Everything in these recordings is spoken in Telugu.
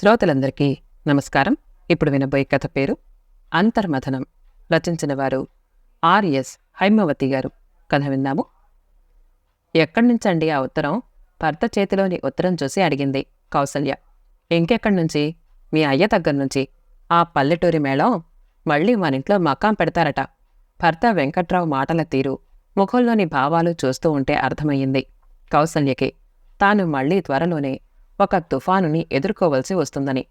శ్రోతలందరికీ నమస్కారం. ఇప్పుడు వినబోయే కథ పేరు అంతర్మథనం. రచించిన వారు ఆర్ఎస్ హైమవతి గారు. కథ విన్నాము ఎక్కడి నుంచండి ఆ ఉత్తరం? భర్త చేతిలోని ఉత్తరం చూసి అడిగింది కౌసల్య. ఇంకెక్కడి నుంచి? మీ అయ్య దగ్గర నుంచి. ఆ పల్లెటూరి మేళం? మళ్ళీ మన ఇంట్లో మకాం పెడతారట. భర్త వెంకట్రావు మాటల తీరు ముఖంలోని భావాలు చూస్తూ ఉంటే అర్థమయ్యింది కౌసల్యకి. తాను మళ్ళీ త్వరలోనే ఒక తుఫానుని ఎదుర్కోవలసి వస్తుందని.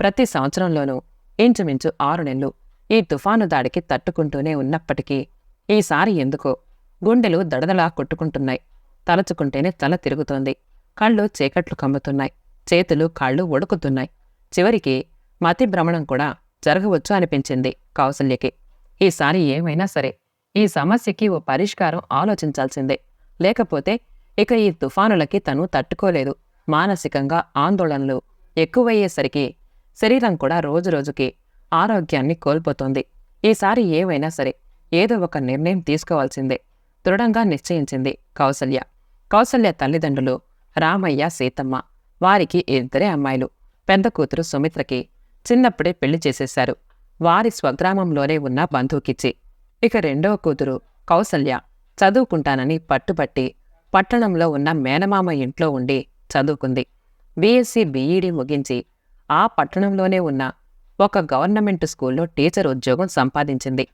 ప్రతి సంవత్సరంలోనూ ఇంచుమించు ఆరు నెలలు ఈ తుఫాను దాడికి తట్టుకుంటూనే ఉన్నప్పటికీ ఈసారి ఎందుకో గుండెలు దడదలా కొట్టుకుంటున్నాయి. తలచుకుంటేనే తల తిరుగుతోంది. కళ్ళు చీకట్లు కమ్ముతున్నాయి. చేతులు కాళ్ళు వణుకుతున్నాయి చివరికి మతి భ్రమణం కూడా జరగవచ్చు అనిపించింది కౌసల్యకి. ఈసారి ఏమైనా సరే ఈ సమస్యకి ఓ పరిష్కారం ఆలోచించాల్సిందే. లేకపోతే ఇక ఈ తుఫానులకి తను తట్టుకోలేదు. మానసికంగా ఆందోళనలు ఎక్కువయ్యేసరికి శరీరం కూడా రోజురోజుకి ఆరోగ్యాన్ని కోల్పోతోంది. ఈసారి ఏవైనా సరే ఏదో ఒక నిర్ణయం తీసుకోవాల్సిందే. దృఢంగా నిశ్చయించింది కౌసల్య. కౌసల్య తల్లిదండ్రులు రామయ్య సీతమ్మ వారికి ఇద్దరే అమ్మాయిలు. పెద్ద కూతురు సుమిత్రకి చిన్నప్పుడే పెళ్ళి చేసేశారు. వారి స్వగ్రామంలోనే ఉన్న బంధువుకిచ్చి. ఇక రెండవ కూతురు కౌసల్య చదువుకుంటానని పట్టుబట్టి పట్టణంలో ఉన్న మేనమామ ఇంట్లో ఉండి చదువుకుంది. బీఎస్సీ బీఈడీ ముగించి ఆ పట్టణంలోనే ఉన్న ఒక గవర్నమెంట్ స్కూల్లో టీచర్ ఉద్యోగం సంపాదించింది.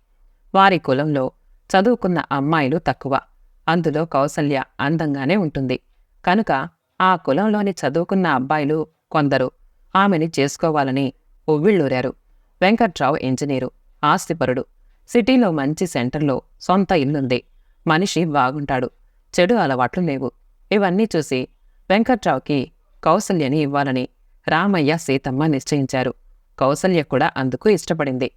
వారి కులంలో చదువుకున్న అమ్మాయిలు తక్కువ. అందులో కౌసల్య అందంగానే ఉంటుంది. కనుక ఆ కులంలోని చదువుకున్న అబ్బాయిలు కొందరు. ఆమెని చేసుకోవాలని ఉవ్విళ్ళూరారు. వెంకట్రావు ఇంజనీరు ఆస్తిపరుడు. సిటీలో మంచి సెంటర్లో సొంత ఇల్లుంది. మనిషి బాగుంటాడు. చెడు అలవాట్లు లేవు. ఇవన్నీ చూసి వెంకట్రావుకి కౌసల్యని ఇవ్వాలని రామయ్య సీతమ్మ నిశ్చయించారు. కౌసల్య కూడా అందుకు ఇష్టపడింది.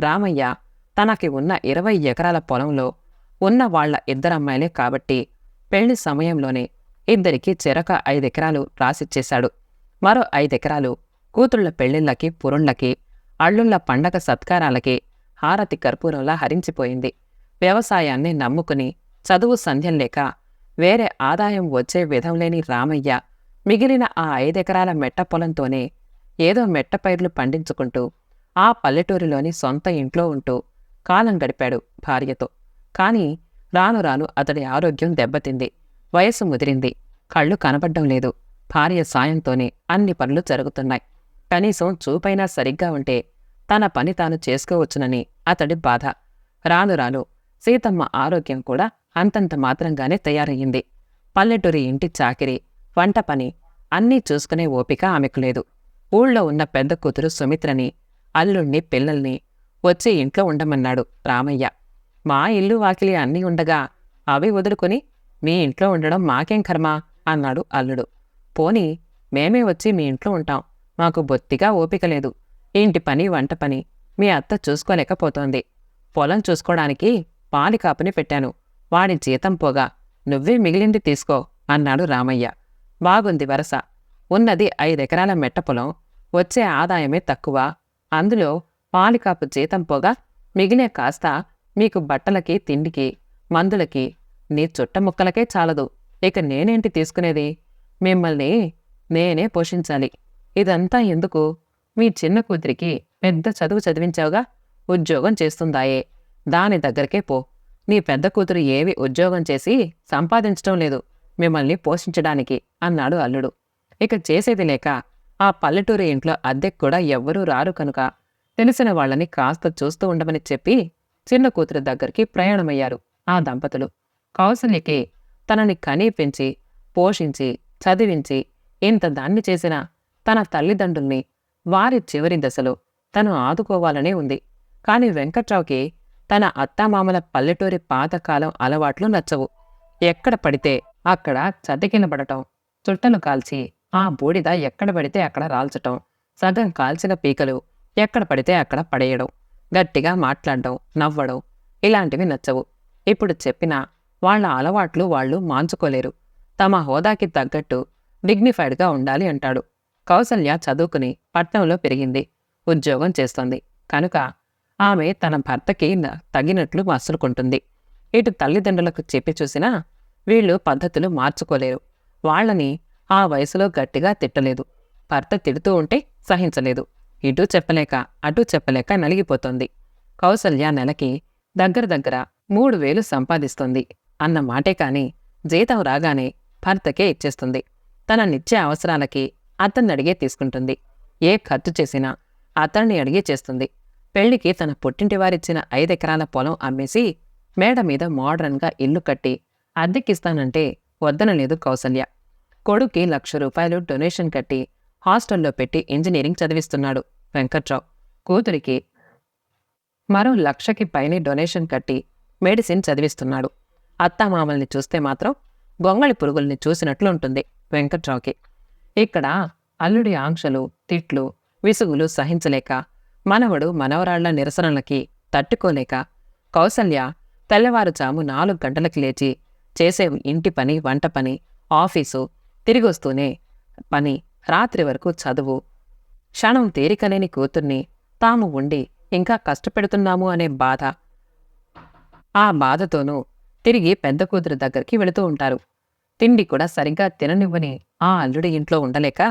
రామయ్య తనకి ఉన్న ఇరవై ఎకరాల పొలంలో ఉన్న వాళ్ళ ఇద్దరమ్మాయిలే కాబట్టి పెళ్ళి సమయంలోనే ఇద్దరికి చెరక ఐదెకరాలు రాసిచ్చేశాడు. మరో ఐదెకరాలు కూతుళ్ళ పెళ్ళిళ్ళకి పురుళ్ళకి అళ్ళుళ్ళ పండగ సత్కారాలకి హారతి కర్పూరంలా హరించిపోయింది. వ్యవసాయాన్ని నమ్ముకుని చదువు సంధ్యం లేక వేరే ఆదాయం వచ్చే విధం లేని రామయ్య మిగిలిన ఆ ఐదెకరాల మెట్ట పొలంతోనే ఏదో మెట్ట పైర్లు పండించుకుంటూ ఆ పల్లెటూరిలోని సొంత ఇంట్లో ఉంటూ కాలం గడిపాడు భార్యతో. కాని రాను రాను అతడి ఆరోగ్యం దెబ్బతింది. వయసు ముదిరింది. కళ్ళు కనపడ్డం లేదు. భార్య సాయంతోనే అన్ని పనులు జరుగుతున్నాయి. కనీసం చూపైనా సరిగ్గా ఉంటే తన పని తాను చేసుకోవచ్చునని అతడి బాధ. రాను రాను సీతమ్మ ఆరోగ్యం కూడా అంతంత మాత్రంగానే తయారయ్యింది. పల్లెటూరి ఇంటి చాకిరి వంట పని అన్నీ చూసుకునే ఓపిక ఆమెకు లేదు. ఊళ్ళో ఉన్న పెద్ద కూతురు సుమిత్రని అల్లుణ్ణి పిల్లల్ని వచ్చి ఇంట్లో ఉండమన్నాడు రామయ్య. మా ఇల్లు వాకిలి అన్నీ ఉండగా అవి వదులుకొని మీ ఇంట్లో ఉండడం మాకేం కర్మ? అన్నాడు అల్లుడు. పోనీ మేమే వచ్చి మీ ఇంట్లో ఉంటాం. మాకు బొత్తిగా ఓపిక లేదు. ఇంటి పని వంట పని మీ అత్త చూసుకోలేకపోతోంది. పొలం చూసుకోవడానికి పాలికాపుని పెట్టాను. వాడి జీతం పోగా. నువ్వే మిగిలింది తీసుకో అన్నాడు రామయ్య. బాగుంది వరస. ఉన్నది ఐదెకరాల మెట్ట పొలం. వచ్చే ఆదాయమే తక్కువ. అందులో పాలికాపు జీతం పోగా. మిగిలే కాస్త మీకు బట్టలకి తిండికి మందులకి. నీ చుట్ట ముక్కలకే చాలదు. ఇక నేనేంటి తీసుకునేది? మిమ్మల్ని నేనే పోషించాలి. ఇదంతా ఎందుకు? మీ చిన్న కూతురికి పెద్ద చదువు చదివించావుగా. ఉద్యోగం చేస్తుందాయే. దాని దగ్గరకే పో. నీ పెద్ద కూతురు ఏవి ఉద్యోగం చేసి సంపాదించడం లేదు. మిమ్మల్ని పోషించడానికి అన్నాడు అల్లుడు. ఇక చేసేది లేక ఆ పల్లెటూరు ఇంట్లో అద్దెకు కూడా ఎవ్వరూ రారు కనుక తెలిసిన వాళ్ళని కాస్త చూస్తూ ఉండమని చెప్పి చిన్న కూతురు దగ్గరికి ప్రయాణమయ్యారు ఆ దంపతులు. కౌసల్యకి తనని కనీ పెంచి పోషించి చదివించి ఇంత దాన్ని చేసిన తన తల్లిదండ్రుల్ని వారి చివరి దశలో తను ఆదుకోవాలనే ఉంది. కాని వెంకట్రావుకి తన అత్తామామల పల్లెటూరి పాతకాలం అలవాట్లు నచ్చవు. ఎక్కడ పడితే అక్కడ చతికినబడటం చుట్టలు కాల్చి ఆ బూడిద ఎక్కడ పడితే అక్కడ రాల్చటం సగం కాల్చిన పీకలు ఎక్కడ పడితే అక్కడ పడేయడం గట్టిగా మాట్లాడడం నవ్వడం ఇలాంటివి నచ్చవు. ఇప్పుడు చెప్పినా వాళ్ళ అలవాట్లు వాళ్ళు మాంచుకోలేరు. తమ హోదాకి తగ్గట్టు డిగ్నిఫైడ్గా ఉండాలి అంటాడు. కౌసల్య చదువుకుని పట్నంలో పెరిగింది. ఉద్యోగం చేస్తోంది. కనుక ఆమె తన భర్తకి తగినట్లు మసులుకుంటుంది. ఇటు తల్లిదండ్రులకు చెప్పి చూసినా వీళ్ళు పద్ధతులు మార్చుకోలేరు. వాళ్ళని ఆ వయసులో గట్టిగా తిట్టలేదు. భర్త తిడుతూ ఉంటే సహించలేదు. ఇటు చెప్పలేక అటు చెప్పలేక నలిగిపోతోంది. కౌసల్య నెలకి దగ్గర దగ్గర మూడు వేలు సంపాదిస్తుంది అన్న మాటే కాని జీతం రాగానే భర్తకే ఇచ్చేస్తుంది. తన నిత్య అవసరాలకి అతన్ని అడిగే తీసుకుంటుంది. ఏ ఖర్చు చేసినా అతన్ని అడిగే చేస్తుంది. పెళ్ళికి తన పుట్టింటి వారిచ్చిన ఐదెకరాల పొలం అమ్మేసి మేడ మీద మోడ్రన్గా ఇల్లు కట్టి అద్దెకిస్తానంటే వద్దనలేదు కౌసల్య. కొడుక్కి లక్ష రూపాయలు డొనేషన్ కట్టి హాస్టల్లో పెట్టి ఇంజనీరింగ్ చదివిస్తున్నాడు వెంకట్రావు. కూతురికి మరో లక్షకి పైనే డొనేషన్ కట్టి మెడిసిన్ చదివిస్తున్నాడు. అత్తామామల్ని చూస్తే మాత్రం గొంగళి పురుగుల్ని చూసినట్లు ఉంటుంది వెంకట్రావుకి. ఇక్కడ అల్లుడి ఆంక్షలు తిట్లు విసుగులు సహించలేక మనవడు మనవరాళ్ళ నిరసనలకి తట్టుకోలేక కౌసల్య తెల్లవారుజాము నాలుగు గంటలకు లేచి చేసే ఇంటి పని వంట పని ఆఫీసు తిరిగొస్తూనే పని రాత్రి వరకు చదువు. క్షణం తేరికలేని కూతుర్ని తాము ఉండి ఇంకా కష్టపెడుతున్నాము అనే బాధ. ఆ బాధతోనూ తిరిగి పెద్ద కూతురు దగ్గరికి వెళుతూ ఉంటారు. తిండి కూడా సరిగ్గా తిననివ్వని ఆ అల్లుడి ఇంట్లో ఉండలేక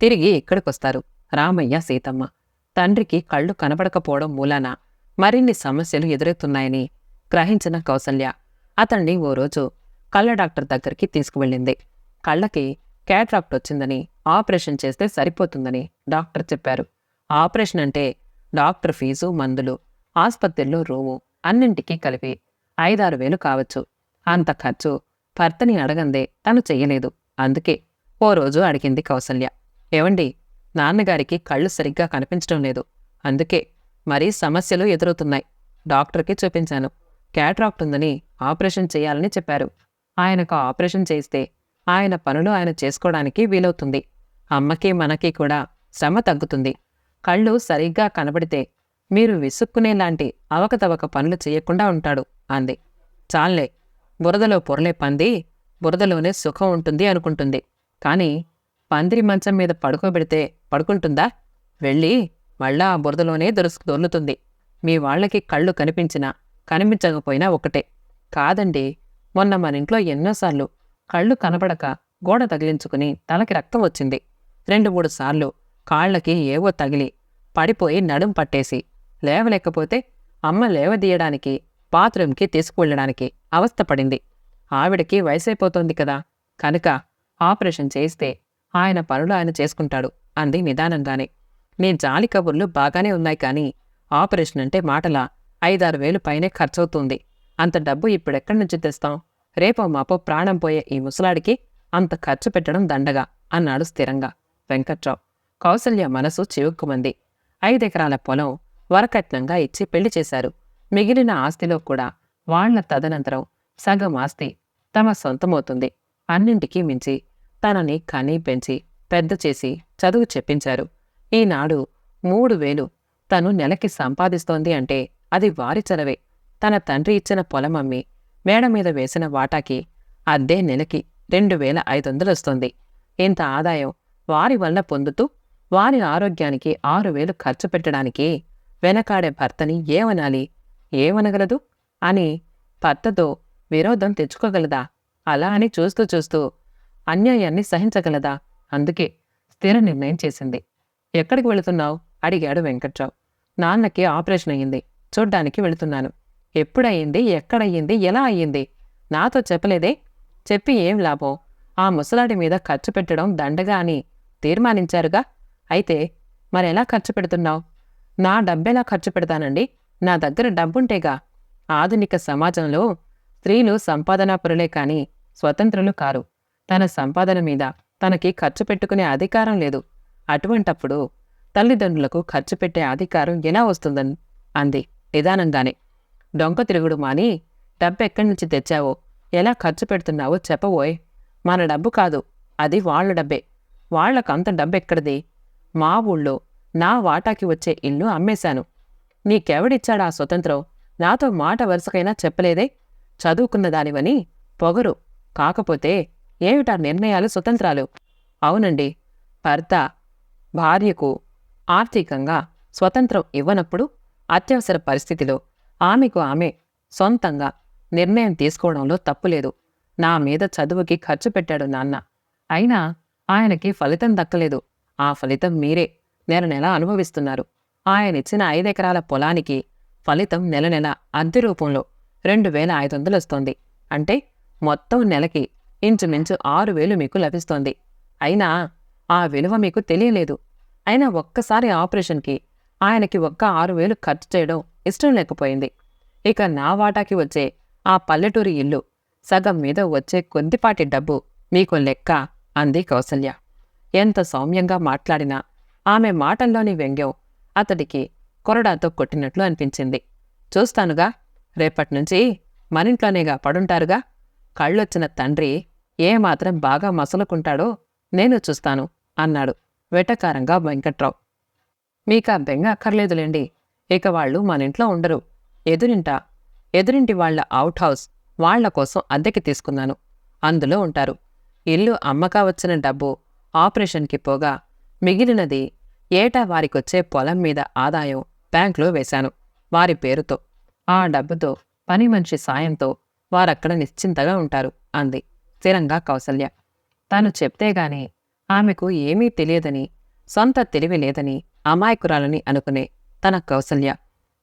తిరిగి ఇక్కడికొస్తారు రామయ్య సీతమ్మ తండ్రికి కళ్ళు కనబడకపోవడం మూలాన మరిన్ని సమస్యలు ఎదురవుతున్నాయని గ్రహించిన కౌసల్య అతన్ని ఓ రోజు కళ్ళ డాక్టర్ దగ్గరికి తీసుకువెళ్ళింది. కళ్ళకి క్యాట్రాక్ట్ వచ్చిందని ఆపరేషన్ చేస్తే సరిపోతుందని డాక్టర్ చెప్పారు. ఆపరేషన్ అంటే డాక్టర్ ఫీజు మందులు ఆస్పత్రిలో రూము అన్నింటికీ కలిపి ఐదారు వేలు కావచ్చు. అంత ఖర్చు భర్తని అడగందే తను చెయ్యలేదు. అందుకే ఓ రోజు అడిగింది కౌసల్య. ఏవండి నాన్నగారికి కళ్ళు సరిగ్గా కనిపించడం లేదు. అందుకే మరీ సమస్యలు ఎదురవుతున్నాయి. డాక్టర్కి చూపించాను. క్యాట్రాక్ట్ ఉందని ఆపరేషన్ చేయాలని చెప్పారు. ఆయనకు ఆపరేషన్ చేస్తే ఆయన పనులు ఆయన చేసుకోవడానికి వీలవుతుంది. అమ్మకి మనకి కూడా శ్రమ తగ్గుతుంది. కళ్ళు సరిగ్గా కనబడితే మీరు విసుక్కునేలాంటి అవకతవక పనులు చేయకుండా ఉంటాడు అంది. చాలే బురదలో పొరలే పంది బురదలోనే సుఖం ఉంటుంది అనుకుంటుంది. కానీ పందిరి మంచం మీద పడుకోబెడితే పడుకుంటుందా? వెళ్ళి మళ్ళా ఆ బురదలోనే దొరుసు దొర్లుతుంది. మీ వాళ్ళకి కళ్ళు కనిపించినా కనిపించకపోయినా ఒకటే కాదండి మొన్న మన ఇంట్లో ఎన్నోసార్లు కళ్ళు కనబడక గోడ తగిలించుకుని తలకి రక్తం వచ్చింది. రెండు మూడు సార్లు కాళ్ళకి ఏవో తగిలి పడిపోయి నడుం పట్టేసి లేవలేకపోతే అమ్మ లేవదీయడానికి బాత్రూంకి తీసుకువెళ్ళడానికి అవస్థపడింది ఆవిడకి వయసైపోతోంది కదా! కనుక ఆపరేషన్ చేస్తే ఆయన పనులు ఆయన చేసుకుంటాడు అంది నిదానంగానే. నీ జాలి కబుర్లు బాగానే ఉన్నాయి కానీ ఆపరేషన్ అంటే మాటలా? ఐదారు వేలు పైనే ఖర్చవుతుంది. అంత డబ్బు ఇప్పుడెక్కడి నుంచి తెస్తాం? రేపో మాపో ప్రాణం పోయే ఈ ముసలాడికి అంత ఖర్చు పెట్టడం దండగా అన్నాడు స్థిరంగా వెంకట్రావు. కౌసల్య మనసు చివుక్కుమంది. ఐదెకరాల పొలం వరకట్నంగా ఇచ్చి పెళ్ళి చేశారు. మిగిలిన ఆస్తిలో కూడా వాళ్ళ తదనంతరం సగం ఆస్తి తమ సొంతమవుతుంది. అన్నింటికీ మించి తనని కనీ పెంచి పెద్ద చేసి చదువు చెప్పించారు. ఈనాడు మూడు వేలు తను నెలకి సంపాదిస్తోంది అంటే అది వారి చలవే తన తండ్రి ఇచ్చిన పొలం అమ్మి మేడ మీద వేసిన వాటాకి అద్దే నెలకి రెండు వేల ఐదొందలు వస్తుంది. ఇంత ఆదాయం వారి వల్ల పొందుతూ వారి ఆరోగ్యానికి ఆరు వేలు ఖర్చు పెట్టడానికి వెనకాడే భర్తని ఏమనాలి? ఏమనగలదు? అని భర్తతో విరోధం తెచ్చుకోగలదా? అలా అని చూస్తూ చూస్తూ అన్యాయాన్ని సహించగలదా? అందుకే స్థిర నిర్ణయం చేసింది. ఎక్కడికి వెళుతున్నావు? అడిగాడు వెంకట్రావు. నాన్నకి ఆపరేషన్ అయ్యింది. చూడ్డానికి వెళుతున్నాను. ఎప్పుడయ్యింది? ఎక్కడయ్యింది? ఎలా అయ్యింది? నాతో చెప్పలేదే? చెప్పి ఏం లాభం? ఆ ముసలాడి మీద ఖర్చు పెట్టడం దండగా అని తీర్మానించారుగా? అయితే మరెలా ఖర్చు పెడుతున్నావు? నా డబ్బెలా ఖర్చు పెడతానండి? నా దగ్గర డబ్బుంటేగా. ఆధునిక సమాజంలో స్త్రీలు సంపాదనాపరులే కాని స్వతంత్రులు కారు. తన సంపాదన మీద తనకి ఖర్చు పెట్టుకునే అధికారం లేదు. అటువంటప్పుడు తల్లిదండ్రులకు ఖర్చు పెట్టే అధికారం ఎలా వస్తుందని? అంది నిదానంగానే. డొంక తిరుగుడు మాని డబ్బెక్కడి నుంచి తెచ్చావో? ఎలా ఖర్చు పెడుతున్నావో చెప్పబోయ్. మన డబ్బు కాదు అది వాళ్ళ డబ్బే. వాళ్ళకంత డబ్బెక్కడిది? మా ఊళ్ళో నా వాటాకి వచ్చే ఇల్లు అమ్మేశాను. నీకెవడిచ్చాడా స్వతంత్రం? నాతో మాట వరుసకైనా చెప్పలేదే? చదువుకున్న దానివని పొగరు. కాకపోతే ఏమిటా నిర్ణయాలు స్వతంత్రాలు? అవునండి. భర్త భార్యకు ఆర్థికంగా స్వతంత్రం ఇవ్వనప్పుడు అత్యవసర పరిస్థితిలో ఆమెకు ఆమె సొంతంగా నిర్ణయం తీసుకోవడంలో తప్పులేదు. నా మీద చదువుకి ఖర్చు పెట్టాడు నాన్న. అయినా ఆయనకి ఫలితం దక్కలేదు. ఆ ఫలితం మీరే నెల నెల అనుభవిస్తున్నారు. ఆయన ఇచ్చిన ఐదెకరాల పొలానికి ఫలితం నెల నెల అద్దె రూపంలో రెండు వేల ఐదు వందలు వస్తోంది. అంటే మొత్తం నెలకి ఇంచుమించు ఆరు వేలు మీకు లభిస్తోంది. అయినా ఆ విలువ మీకు తెలియలేదు. అయినా ఒక్కసారి ఆపరేషన్కి ఆయనకి ఒక్క ఆరు వేలు ఖర్చు చేయడం ఇష్టం లేకపోయింది. ఇక నా వాటాకి వచ్చే ఆ పల్లెటూరి ఇల్లు సగం మీద వచ్చే కొద్దిపాటి డబ్బు మీకు లెక్క అంది కౌసల్య. ఎంత సౌమ్యంగా మాట్లాడినా ఆమె మాటల్లోని వ్యంగ్యం అతడికి కొరడాతో కొట్టినట్లు అనిపించింది. చూస్తానుగా రేపట్నుంచి మనింట్లోనేగా పడుంటారుగా? కళ్ళొచ్చిన తండ్రి ఏమాత్రం బాగా మసలుకుంటాడో నేను చూస్తాను అన్నాడు వెటకారంగా వెంకట్రావు. మీకా బెంగ అక్కర్లేదులేండి ఇక వాళ్ళు మనింట్లో ఉండరు. ఎదురింట ఎదురింటి వాళ్ళ అవుట్ హౌస్ వాళ్ళ కోసం అద్దెకి తీసుకున్నాను అందులో ఉంటారు. ఇల్లు అమ్మకా వచ్చిన డబ్బు ఆపరేషన్కి పోగా మిగిలినది ఏటా వారికొచ్చే పొలం మీద ఆదాయం బ్యాంకులో వేశాను వారి పేరుతో. ఆ డబ్బుతో పని మనిషి సాయంతో వారక్కడ నిశ్చింతగా ఉంటారు అంది. స్థిరంగా కౌసల్య. తాను చెప్తేగాని ఆమెకు ఏమీ తెలియదని సొంత తెలివి లేదని అమాయకురాలని అనుకునే తన కౌసల్య.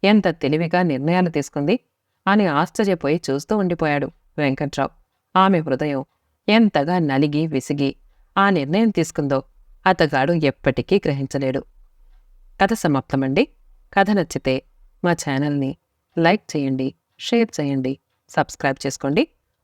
ఎంత తెలివిగా నిర్ణయాలు తీసుకుంది అని ఆశ్చర్యపోయి చూస్తూ ఉండిపోయాడు వెంకట్రావు. ఆమె హృదయం ఎంతగా నలిగి విసిగి ఆ నిర్ణయం తీసుకుందో అతగాడు ఎప్పటికీ గ్రహించలేడు. కథ సమాప్తమండి. కథ నచ్చితే మా ఛానల్ని లైక్ చేయండి షేర్ చేయండి సబ్స్క్రైబ్ చేసుకోండి.